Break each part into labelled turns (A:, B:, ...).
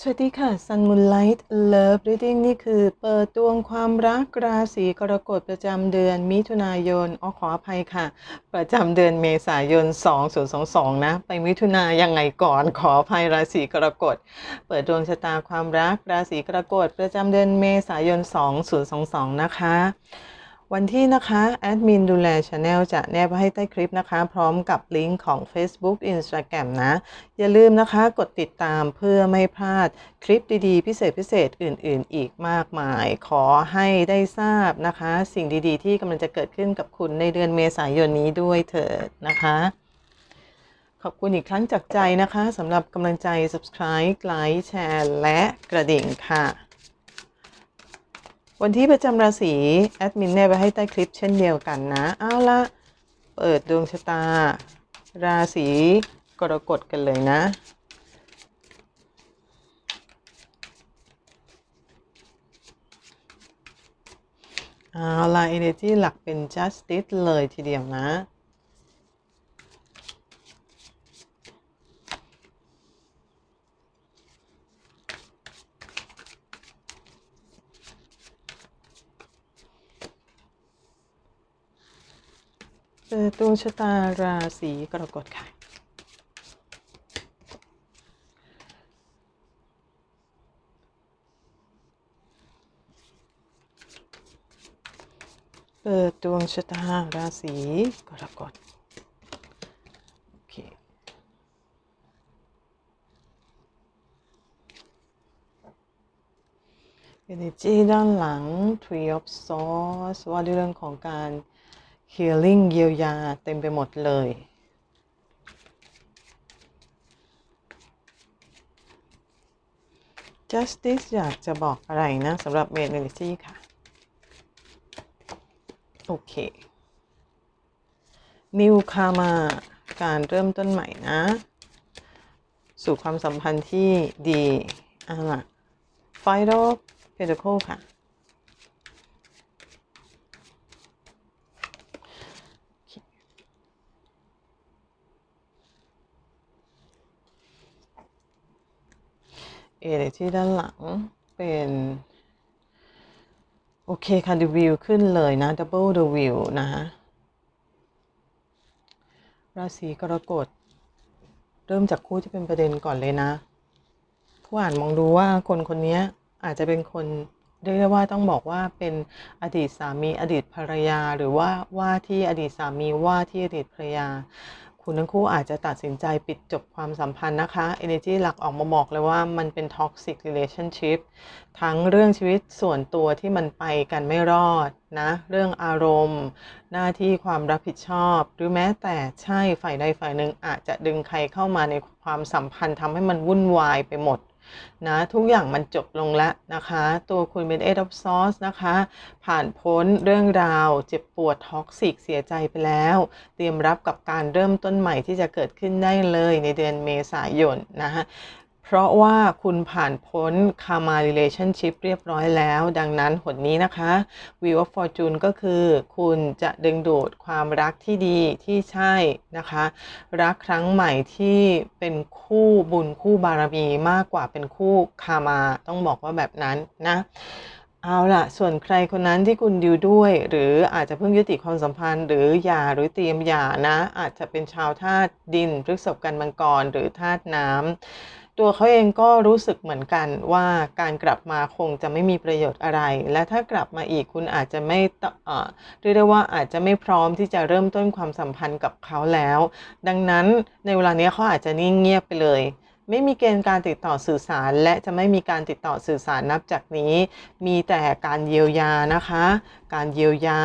A: สวัสดีค่ะ Sun Moonlight Love Reading นี่คือเปิดดวงความรักราศีกรกฎประจำเดือนมิถุนายนอ๋อขออภัยค่ะ ประจำเดือนเมษายน 2022 นะ ไปมิถุนายังไงก่อนขออภัยราศีกรกฎ เปิดดวงชะตาความรักราศีกรกฎประจำเดือนเมษายน 2022 นะคะ วันที่นะคะแอดมินดูแลช anel จะแนบไว้ให้ใต้คลิปนะคะ พร้อมกับลิงก์ของ Facebook Instagram นะ อย่าลืมนะคะกดติดตามเพื่อไม่พลาดคลิปดีๆ พิเศษพิเศษอื่น ๆ อีกมากมาย ขอให้ได้ทราบนะคะ สิ่งดีๆ ที่กำลังจะเกิดขึ้นกับคุณในเดือนเมษายนนี้ด้วยเถิดนะคะ ขอบคุณอีกครั้งจากใจนะคะสำหรับกำลังใจ subscribe ไลค์แชร์และกระดิ่งค่ะ วันที่ประจำราศีแอดมินแนบไว้ให้ใต้คลิปเช่นเดียวกันนะเอาละเปิดดวงชะตา ราศีกรกฎกันเลยนะ เอาละเอเนจีหลักเป็น justice เลยทีเดียวนะ ดวงชะตาราศีกรกฎค่ะ เปิดดวงชะตาราศีกรกฎโอเค energy ด้านหลัง Tree of Swords ว่าด้วยเรื่องของการ healing เยียวยาเต็มไปหมดเลย justice อยากจะบอกอะไรนะสำหรับ main energy ค่ะ โอเค New Karma การเริ่มต้นใหม่นะ สู่ความสัมพันธ์ที่ดีอะล่ะ Fight of Pentacle ค่ะ เอเที่ด้านหลังเป็นโอเคค่ะดูวิวขึ้นเลยนะ Double the view นะฮะราศีกรกฎเริ่มจากคู่ที่เป็นประเด็นก่อนเลยนะ ผู้อ่านมองดูว่าคนคนนี้อาจจะเป็นคนเรียกได้ว่าต้องบอกว่าเป็นอดีตสามีอดีตภรรยา หรือว่าว่าที่อดีตสามีว่าที่อดีตภรรยา คุณทั้งคู่อาจจะตัดสินใจปิดจบความสัมพันธ์นะคะ Energy หลักออกมาบอกเลยว่ามันเป็น toxic relationship ทั้งเรื่องชีวิตส่วนตัวที่มันไปกันไม่รอดนะ เรื่องอารมณ์ หน้าที่ความรับผิดชอบ หรือแม้แต่ใช่ฝ่ายใดฝ่ายหนึ่งอาจจะดึงใครเข้ามาในความสัมพันธ์ทำให้มันวุ่นวายไปหมด นะทุกอย่างมันจบลงแล้วนะคะ ตัวคุณเป็นเอ็ดออฟซอสนะคะ ผ่านพ้นเรื่องราว เจ็บปวดท็อกซิกเสียใจไปแล้ว เตรียมรับกับการเริ่มต้นใหม่ที่จะเกิดขึ้นได้เลยในเดือนเมษายนนะฮะ เพราะว่าคุณผ่านพ้น Karma Relationship เรียบร้อยแล้ว ดังนั้นหนนี้นะคะ Wheel of Fortune ก็คือ คุณจะดึงดูดความรักที่ดีที่ใช่นะคะ รักครั้งใหม่ที่เป็นคู่บุญคู่บารมีมากกว่าเป็นคู่คามาต้องบอกว่าแบบนั้นนะเอาล่ะ ส่วนใครคนนั้นที่คุณดิวด้วย หรืออาจจะเพิ่งยุติความสัมพันธ์ หรือหย่าหรือเตรียมหย่านะ อาจจะเป็นชาวธาตุดินพฤษภกันมังกรหรือธาตุน้ำ ตัวเขาเองก็รู้สึกเหมือนกันว่าการกลับมาคงจะไม่มีประโยชน์อะไร และถ้ากลับมาอีกคุณอาจจะไม่เอ่อเรียกได้ว่าอาจจะไม่พร้อมที่จะเริ่มต้นความสัมพันธ์กับเขาแล้ว ดังนั้นในเวลานี้เขาอาจจะนิ่งเงียบไปเลยไม่มีเกณฑ์การติดต่อสื่อสาร และจะไม่มีการติดต่อสื่อสารนับจากนี้ มีแต่การเยียวยานะคะ การเยียวยา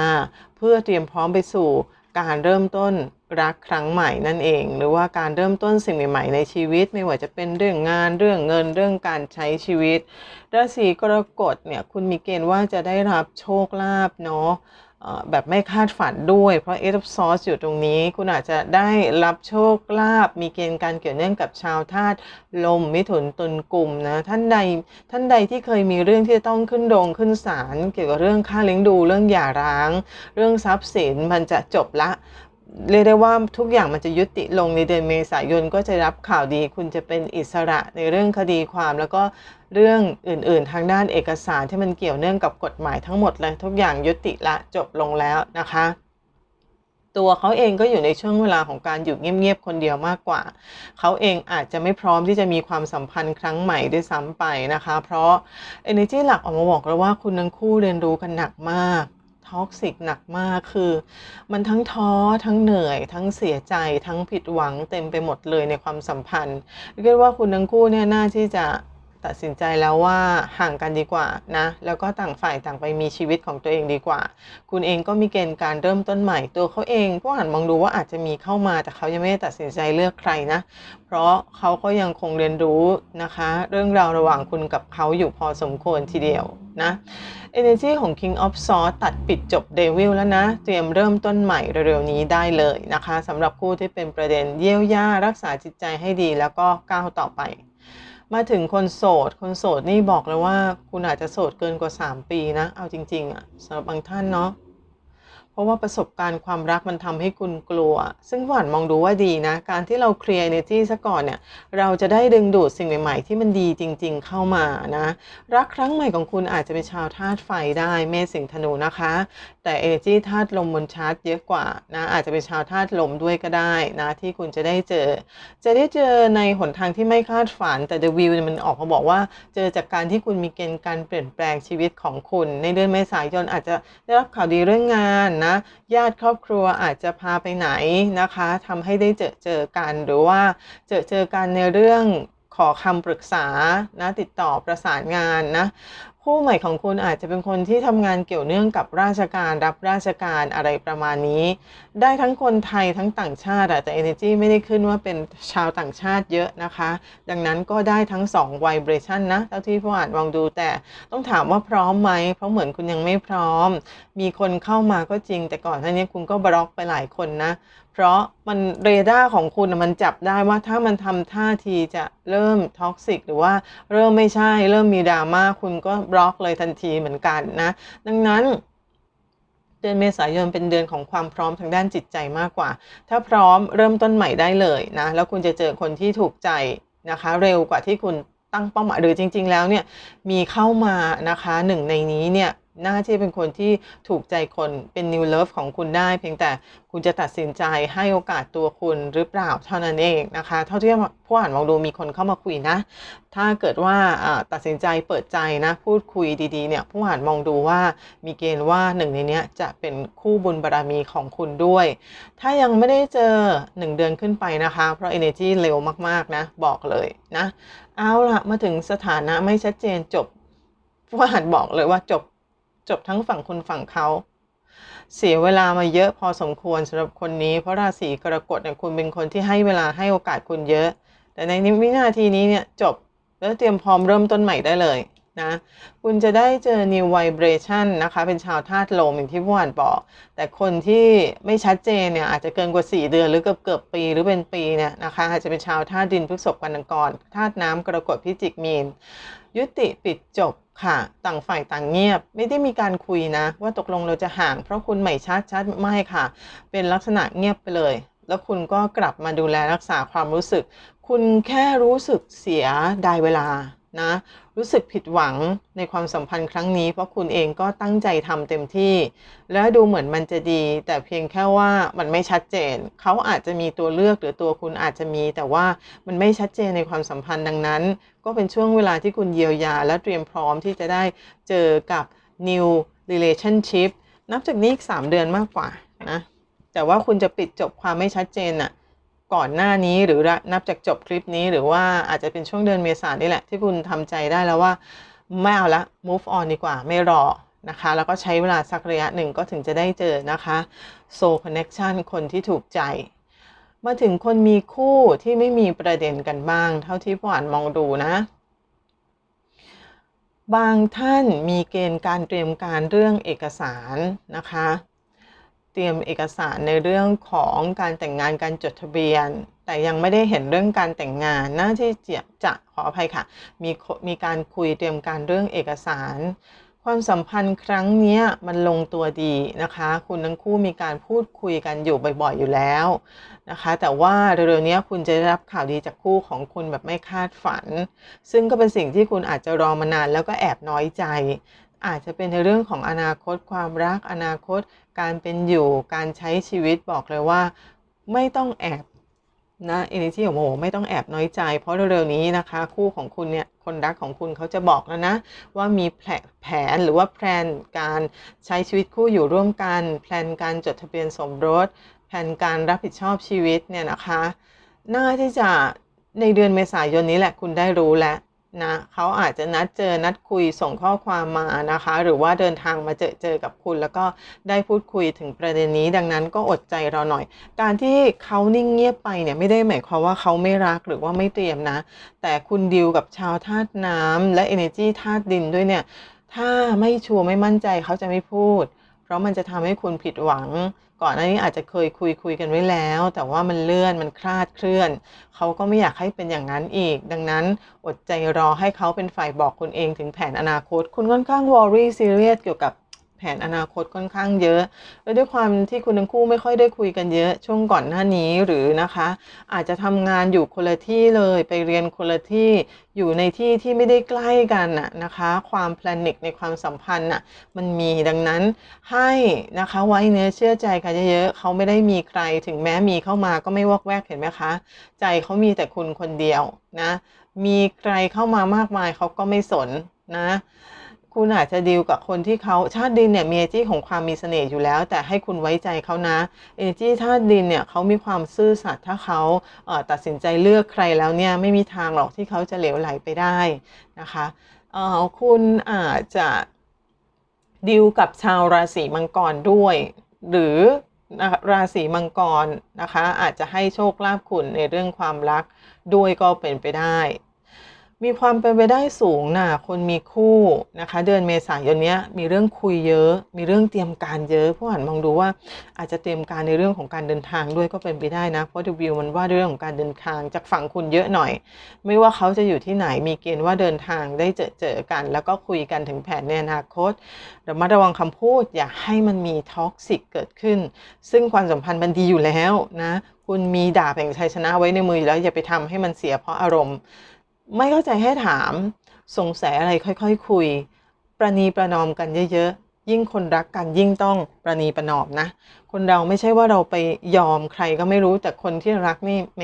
A: เพื่อเตรียมพร้อมไปสู่ การเริ่มต้นรักครั้งใหม่นั่นเอง หรือว่าการเริ่มต้นสิ่งใหม่ ๆ ในชีวิต ไม่ว่าจะเป็นเรื่องงานเรื่องเงินเรื่องการใช้ชีวิตราศีกรกฎเนี่ยคุณมีเกณฑ์ว่าจะได้รับโชคลาภเนาะ แบบไม่คาดฝันด้วย เพราะเอทอฟซอสอยู่ตรงนี้ คุณอาจจะได้รับโชคลาภมีเกณฑ์การเกี่ยวเนื่องกับชาวธาตุลมมิถุนตุลกลุ่มนะท่านใดท่านใดที่เคยมีเรื่องที่จะต้องขึ้นโรงขึ้นศาลเกี่ยวกับเรื่องค่าเลี้ยงดูเรื่องหย่าร้าง เรื่องทรัพย์สินมันจะจบละ เรียกได้ว่าทุกอย่างมันจะยุติลงในเดือนเมษายนก็จะรับข่าวดี คุณจะเป็นอิสระในเรื่องคดีความ แล้วก็เรื่องอื่น ๆ ทางด้านเอกสารที่มันเกี่ยวเนื่องกับกฎหมายทั้งหมดเลยทุกอย่างยุติละจบลงแล้วนะคะ ตัวเขาเองก็อยู่ในช่วงเวลาของการอยู่เงียบ ๆ คนเดียวมากกว่า เขาเองอาจจะไม่พร้อมที่จะมีความสัมพันธ์ครั้งใหม่ด้วยซ้ำไปนะคะ เพราะ energy หลักออกมาบอกแล้วว่าคุณทั้งคู่เรียนรู้กันหนักมาก ท็อกซิกหนักมากคือ มันทั้งท้อทั้งเหนื่อย ทั้งเสียใจทั้งผิดหวังเต็มไปหมดเลยในความสัมพันธ์เรียกว่าคุณทั้งคู่เนี่ยน่าที่จะ ตัดสินใจแล้วว่าห่างกันดีกว่านะ แล้วก็ต่างฝ่ายต่างไปมีชีวิตของตัวเองดีกว่า คุณเองก็มีเกณฑ์การเริ่มต้นใหม่ตัวเขาเองผู้อ่านมองดูว่าอาจจะมีเข้ามา แต่เขายังไม่ได้ตัดสินใจเลือกใครนะ เพราะเขาก็ยังคงเรียนรู้นะคะ เรื่องราวระหว่างคุณกับเขาอยู่พอสมควรทีเดียวนะ Energy ของ King of Swords ตัดปิดจบ Devil แล้วนะ เตรียมเริ่มต้นใหม่เร็วๆนี้ได้เลยนะคะสำหรับคู่ที่เป็นประเด็นเยียวยารักษาจิตใจให้ดีแล้วก็ก้าวต่อไป มาถึงคนโสด คนโสดนี่บอกเลยว่า คุณอาจจะโสดเกินกว่า 3 ปีนะ เอาจริง ๆอะสำหรับบางท่านเนาะ ราะว่าประสบการณ์ความรักมันทำให้คุณกลัว ซึ่งหวานมองดูว่าดีนะ การที่เราเคลียร์ energy ซะก่อนเนี่ย เราจะได้ดึงดูดสิ่งใหม่ ๆ ที่มันดีจริง ๆ เข้ามานะ รักครั้งใหม่ของคุณอาจจะเป็นชาวธาตุไฟได้เมษสิงธนูนะคะ แต่ energy ธาตุลมบนชาร์ตเยอะกว่านะ อาจจะเป็นชาวธาตุลมด้วยก็ได้นะ ที่คุณจะได้เจอ จะได้เจอในหนทางที่ไม่คาดฝัน แต่ The View เนี่ยมันออกมาบอกว่า เจอจากการที่คุณมีเกณฑ์การเปลี่ยนแปลงชีวิตของคุณ ในเดือนเมษายนอาจจะได้รับข่าวดีเรื่องงานนะญาติครอบครัวอาจจะพาไปไหนนะคะทำให้ได้เจอเจอกันหรือว่าเจอเจอกันในเรื่องขอคำปรึกษานะติดต่อประสานงานนะ คู่ใหม่ของคุณอาจจะเป็นคนที่ทำงานเกี่ยวเนื่องกับราชการรับราชการอะไรประมาณนี้ ได้ทั้งคนไทยทั้งต่างชาติอะแต่ Energy ไม่ได้ขึ้นว่าเป็นชาวต่างชาติเยอะนะคะ ดังนั้นก็ได้ทั้ง2 vibration นะเท่าที่ผู้อ่านมองดูแต่ต้องถามว่าพร้อมไหมเพราะเหมือนคุณยังไม่พร้อม มีคนเข้ามาก็จริง แต่ก่อนหน้านี้คุณก็บล็อกไปหลายคนนะเพราะมันเรดาร์ของคุณมันจับได้ว่าถ้ามันทำท่าทีจะเริ่มท็อกซิกหรือว่าเริ่มไม่ใช่ เริ่มมีดราม่าคุณก็บล็อกเลยทันทีเหมือนกันนะ ดังนั้น เดือนเมษายนเป็นเดือนของความพร้อมทางด้านจิตใจมากกว่า ถ้าพร้อมเริ่มต้นใหม่ได้เลยนะ แล้วคุณจะเจอคนที่ถูกใจนะคะ เร็วกว่าที่คุณตั้งเป้าหมายหรือจริง ๆ แล้วเนี่ยมีเข้ามานะคะหนึ่งในนี้เนี่ย น่าที่เป็นคนที่ถูกใจคนเป็น new love ของคุณได้ เพียงแต่คุณจะตัดสินใจให้โอกาสตัวคุณหรือเปล่าเท่านั้นเองนะคะ เท่าที่ผู้อ่านมองดูมีคนเข้ามาคุยนะ ถ้าเกิดว่าตัดสินใจเปิดใจนะ พูดคุยดีๆเนี่ยผู้อ่านมองดูว่ามีเกณฑ์ว่าหนึ่งในนี้จะเป็นคู่บุญบารรมีของคุณด้วย ถ้ายังไม่ได้เจอ 1 เดือนขึ้นไปนะคะ เพราะ energy เร็วมากๆนะ บอกเลยนะ เอาละมาถึงสถานะไม่ชัดเจนจบผู้อ่านบอกเลยว่าจบ จบทั้งฝั่งคุณฝั่งเขา เสียเวลามาเยอะพอสมควรสำหรับคนนี้ เพราะราศีกรกฎเนี่ยคุณเป็นคนที่ให้เวลาให้โอกาสคุณเยอะ แต่ในวินาทีนี้เนี่ยจบแล้วเตรียมพร้อมเริ่มต้นใหม่ได้เลยนะคุณจะได้เจอ new vibration นะคะ เป็นชาวธาตุลมอย่างที่ผู้อ่านบอก แต่คนที่ไม่ชัดเจนเนี่ยอาจจะเกินกว่า 4 เดือนหรือเกือบเกือบปีหรือเป็นปีเนี่ยนะคะอาจจะเป็นชาวธาตุดินพฤษภกันกรธาตุน้ำกรกฎพิจิกมีน ยุติปิดจบ ค่ะ ต่างฝ่ายต่างเงียบ ไม่ได้มีการคุยนะ ว่าตกลงเราจะห่าง เพราะคุณหม่ชัดชัดไม่ค่ะ เป็นลักษณะเงียบไปเลย แล้วคุณก็กลับมาดูแลรักษาความรู้สึก คุณแค่รู้สึกเสียดายเวลานะรู้สึกผิดหวังในความสัมพันธ์ครั้งนี้ เพราะคุณเองก็ตั้งใจทำเต็มที่ แล้วดูเหมือนมันจะดี แต่เพียงแค่ว่ามันไม่ชัดเจน เขาอาจจะมีตัวเลือกหรือตัวคุณอาจจะมี แต่ว่ามันไม่ชัดเจนในความสัมพันธ์ดังนั้น ก็เป็นช่วงเวลาที่คุณเยียวยา และเตรียมพร้อมที่จะได้เจอกับ new relationship นับจากนี้อีก 3 เดือนมากกว่านะแต่ว่าคุณจะปิดจบความไม่ชัดเจนน่ะ ก่อนหน้านี้หรือนับจากจบคลิปนี้ หรือว่าอาจจะเป็นช่วงเดือนเมษายนนี่แหละ ที่คุณทำใจได้แล้วว่าไม่เอาละ move on ดีกว่าไม่รอนะคะ แล้วก็ใช้เวลาสักระยะหนึ่งก็ถึงจะได้เจอนะคะ soul connection คนที่ถูกใจ มาถึงคนมีคู่ที่ไม่มีประเด็นกันบ้าง เท่าที่ผู้อ่านมองดูนะ บางท่านมีเกณฑ์การเตรียมการเรื่องเอกสารนะคะ เตรียมเอกสารในเรื่องของการแต่งงานการจดทะเบียน แต่ยังไม่ได้เห็นเรื่องการแต่งงานน่าที่จะจะขออภัยค่ะ มีมีการคุยเตรียมการเรื่องเอกสาร ความสัมพันธ์ครั้งนี้มันลงตัวดีนะคะ คุณทั้งคู่มีการพูดคุยกันอยู่บ่อยๆอยู่แล้วนะคะ แต่ว่าเร็วๆนี้คุณจะได้รับข่าวดีจากคู่ของคุณแบบไม่คาดฝัน ซึ่งก็เป็นสิ่งที่คุณอาจจะรอมานานแล้วก็แอบน้อยใจ อาจจะเป็นในเรื่องของอนาคตความรัก อนาคตการเป็นอยู่การใช้ชีวิตบอกเลยว่า ไม่ต้องแอบนะเอเนจีของโมโหไม่ต้องแอบน้อยใจ เพราะเร็วๆนี้นะคะ คู่ของคุณเนี่ยคนรักของคุณเขาจะบอกแล้วนะ ว่ามีแผนแผนหรือว่าแพลนการใช้ชีวิตคู่อยู่ร่วมกันแพลนการจดทะเบียนสมรสแผนการรับผิดชอบชีวิตเนี่ยนะคะ น่าที่จะในเดือนเมษายนนี้แหละคุณได้รู้แล้ว นะเขาอาจจะนัดเจอนัดคุยส่งข้อความมานะคะ หรือว่าเดินทางมาเจอเจอกับคุณ แล้วก็ได้พูดคุยถึงประเด็นนี้ ดังนั้นก็อดใจเราหน่อย การที่เขานิ่งเงียบไปเนี่ยไม่ได้หมายความว่าเขาไม่รักหรือว่าไม่เตรียมนะ แต่คุณดิวกับชาวธาตุน้ำและ energy ธาตุดินด้วยเนี่ยถ้าไม่ชัวร์ไม่มั่นใจเขาจะไม่พูด เพราะมันจะทำให้คุณผิดหวัง ก่อนหน้านี้อาจจะเคยคุยคุยกันไว้แล้ว แต่ว่ามันเลื่อนมันคลาดเคลื่อน เขาก็ไม่อยากให้เป็นอย่างนั้นอีก ดังนั้นอดใจรอให้เขาเป็นฝ่ายบอกคุณเองถึงแผนอนาคต คุณค่อนข้างวอรี่ซีเรียสเกี่ยวกับ แผนอนาคตค่อนข้างเยอะ และด้วยความที่คุณทั้งคู่ไม่ค่อยได้คุยกันเยอะช่วงก่อนหน้านี้หรือนะคะ อาจจะทำงานอยู่คนละที่เลยไปเรียนคนละที่อยู่ในที่ที่ไม่ได้ใกล้กันน่ะนะคะ ความแพลนิกในความสัมพันธ์น่ะมันมีดังนั้นให้นะคะไว้เนื้อเชื่อใจกันเยอะๆเขาไม่ได้มีใครถึงแม้มีเข้ามาก็ไม่วอกแวกเห็นไหมคะ ใจเขามีแต่คุณคนเดียวนะ มีใครเข้ามามากมายเขาก็ไม่สนนะ คุณอาจจะดีลกับคนที่เขาชาติดินเนี่ยมีเอจี้ของความมีเสน่ห์อยู่แล้ว แต่ให้คุณไว้ใจเขานะเอจี้ธาตุดินเนี่ยเขามีความซื่อสัตย์ถ้าเขาเตัดสินใจเลือกใครแล้วเนี่ยไม่มีทางหรอกที่เขาจะเหลวไหลไปได้นะคะคุณอาจจะดีลกับชาวราศีมังกรด้วย หรือราศีมังกรนะคะ อาจจะให้โชคลาภคุณในเรื่องความรักด้วยก็เป็นไปได้ มีความเป็นไปได้สูงนะคนมีคู่นะคะ เดือนเมษายนนี้มีเรื่องคุยเยอะ มีเรื่องเตรียมการเยอะเพราะหันมองดูว่าอาจจะเตรียมการในเรื่องของการเดินทางด้วยก็เป็นไปได้นะเพราะดูวิวมันว่าเรื่องของการเดินทางจากฝั่งคุณเยอะหน่อย ไม่ว่าเขาจะอยู่ที่ไหนมีเกณฑ์ว่าเดินทางได้เจอเจอกัน แล้วก็คุยกันถึงแผนในอนาคตระมัดระวังคำพูดอย่าให้มันมีท็อกซิกเกิดขึ้น ซึ่งความสัมพันธ์มันดีอยู่แล้วนะคุณมีดาบแห่งชัยชนะไว้ในมืออยู่แล้วอย่าไปทำให้มันเสียเพราะอารมณ์ ไม่เข้าใจให้ถาม สงสัยอะไรค่อยๆคคุย ประนีประนอมกันเยอะๆ ยิ่งคนรักกันยิ่งต้องประนีประนอมนะ คนเราไม่ใช่ว่าเราไปยอมใครก็ไม่รู้แต่คนที่รักนี่แหม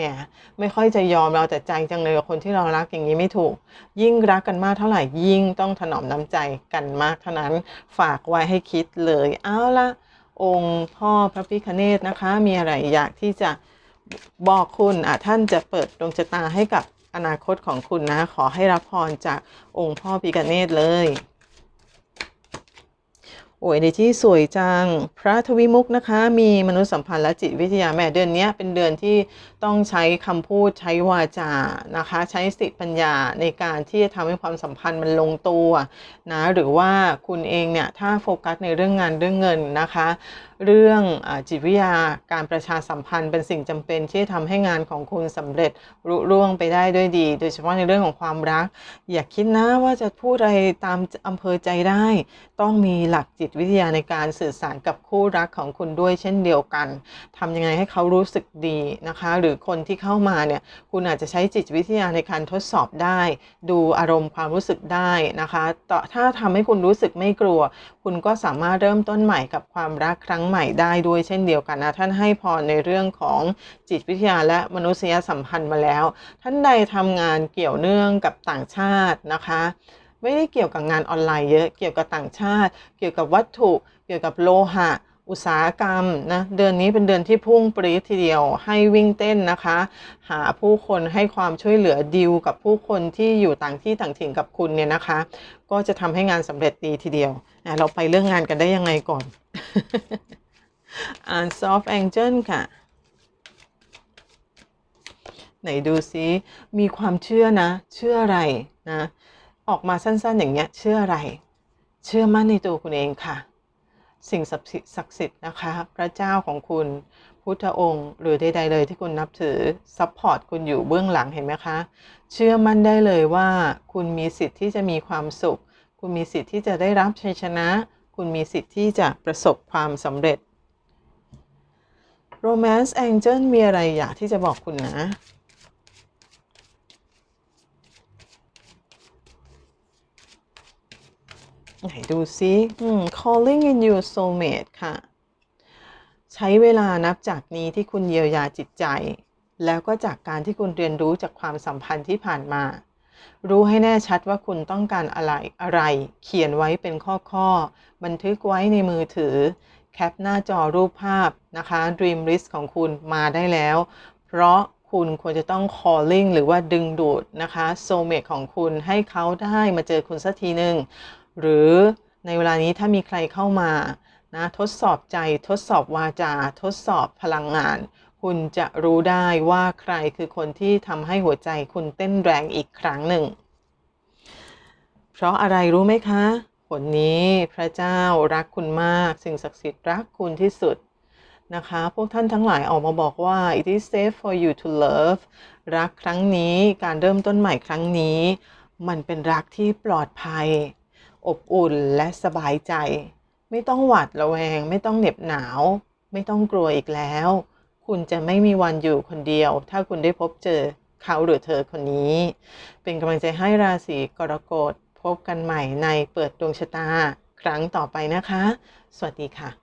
A: ไม่ค่อยจะยอมเราแต่ใจจังเลยกับคนที่เรารักอย่างนี้ไม่ถูก ยิ่งรักกันมากเท่าไหร่ยิ่งต้องถนอมน้ำใจกันมากเท่านั้น ฝากไว้ให้คิดเลยเอาละองค์พ่อพระพิคเนตนะคะ มีอะไรอยากที่จะบอกคุณอะท่านจะเปิดดวงชะตาให้กับ อนาคตของคุณนะ ขอให้รับพรจากองค์พ่อพิกเนตเลย โอ้ยในที่สวยจัง พระทวิมุกนะคะ มีมนุษยสัมพันธ์และจิตวิทยาแม่เดือนนี้เป็นเดือนที่ต้องใช้คำพูดใช้วาจานะคะ ใช้สติปัญญาในการที่จะทำให้ความสัมพันธ์มันลงตัวนะหรือว่าคุณเองเนี่ยถ้าโฟกัสในเรื่องงานเรื่องเงินนะคะ เรื่องอจิตวิทยาการประชาสัมพันธ์เป็นสิ่งจำเป็นที่จะทำให้งานของคุณสำเร็จรุ่ร่วงไปได้ด้วยดี โดยเฉพาะในเรื่องของความรัก อย่าคิดนะว่าจะพูดอะไรตามอำเภอใจได้ ต้องมีหลักจิตวิทยาในการสื่อสารกับคู่รักของคุณด้วยเช่นเดียวกันทำยังไงให้เขารู้สึกดีนะคะ หรือคนที่เข้ามาเนี่ยคุณอาจจะใช้จิตวิทยาในการทดสอบได้ ดูอารมณ์ความรู้สึกได้นะคะต่อถ้าทำให้คุณรู้สึกไม่กลัว คุณก็สามารถเริ่มต้นใหม่กับความรักครั้งใหม่ได้ด้วยเช่นเดียวกันนะท่านให้พรในเรื่องของจิตวิทยาและมนุษยสัมพันธ์มาแล้ว ท่านใดทำงานเกี่ยวเนื่องกับต่างชาตินะคะ ไม่ได้เกี่ยวกับงานออนไลน์เยอะ เกี่ยวกับต่างชาติ เกี่ยวกับวัตถุ เกี่ยวกับโลหะ อุตสาหกรรมนะ เดือนนี้เป็นเดือนที่พุ่งปรี๊ดทีเดียว ให้วิ่งเต้นนะคะ หาผู้คนให้ความช่วยเหลือดิวกับผู้คนที่อยู่ต่างที่ต่างถิ่นกับคุณเนี่ยนะคะ ก็จะทำให้งานสำเร็จดีทีเดียวอะเราไปเรื่องงานกันได้ยังไงก่อน อ่าน soft angel ค่ะไหนดูซิ มีความเชื่อนะ เชื่ออะไรนะ ออกมาสั้นๆ อย่างเงี้ยเชื่ออะไร เชื่อมั่นในตัวคุณเองค่ะ สิ่งศักดิ์สิทธิ์นะคะ พระเจ้าของคุณพุทธองค์ หรือใดๆเลยที่คุณนับถือซัพพอร์ตคุณอยู่เบื้องหลังเห็นไหมคะ เชื่อมั่นได้เลยว่าคุณมีสิทธิ์ที่จะมีความสุข คุณมีสิทธิ์ที่จะได้รับชัยชนะ คุณมีสิทธิ์ที่จะประสบความสำเร็จ Romance Angel มีอะไรอยากที่จะบอกคุณนะ ไหนดูซิอืม calling in your soulmate ค่ะ ใช้เวลานับจากนี้ที่คุณเยียวยาจิตใจ แล้วก็จากการที่คุณเรียนรู้จากความสัมพันธ์ที่ผ่านมา รู้ให้แน่ชัดว่าคุณต้องการอะไรอะไร เขียนไว้เป็นข้อข้อ บันทึกไว้ในมือถือ แคปหน้าจอรูปภาพนะคะ Dream List ของคุณมาได้แล้ว เพราะคุณควรจะต้อง calling หรือว่าดึงดูดนะคะ soulmate ของคุณให้เขาได้มาเจอคุณสักทีหนึ่ง หรือในเวลานี้ถ้ามีใครเข้ามานะทดสอบใจทดสอบวาจา ทดสอบพลังงาน คุณจะรู้ได้ว่าใครคือคนที่ทำให้หัวใจคุณเต้นแรงอีกครั้งหนึ่ง เพราะอะไรรู้ไหมคะผลนี้พระเจ้ารักคุณมาก สิ่งศักดิ์สิทธิ์รักคุณที่สุดนะคะ พวกท่านทั้งหลายออกมาบอกว่า it is safe for you to love รักครั้งนี้การเริ่มต้นใหม่ครั้งนี้ มันเป็นรักที่ปลอดภัย อบอุ่นและสบายใจ ไม่ต้องหวาดระแวง ไม่ต้องเหน็บหนาว ไม่ต้องกลัวอีกแล้ว คุณจะไม่มีวันอยู่คนเดียว ถ้าคุณได้พบเจอเขาหรือเธอคนนี้ เป็นกำลังใจให้ราศีกรกฎพบกันใหม่ในเปิดดวงชะตา ครั้งต่อไปนะคะ สวัสดีค่ะ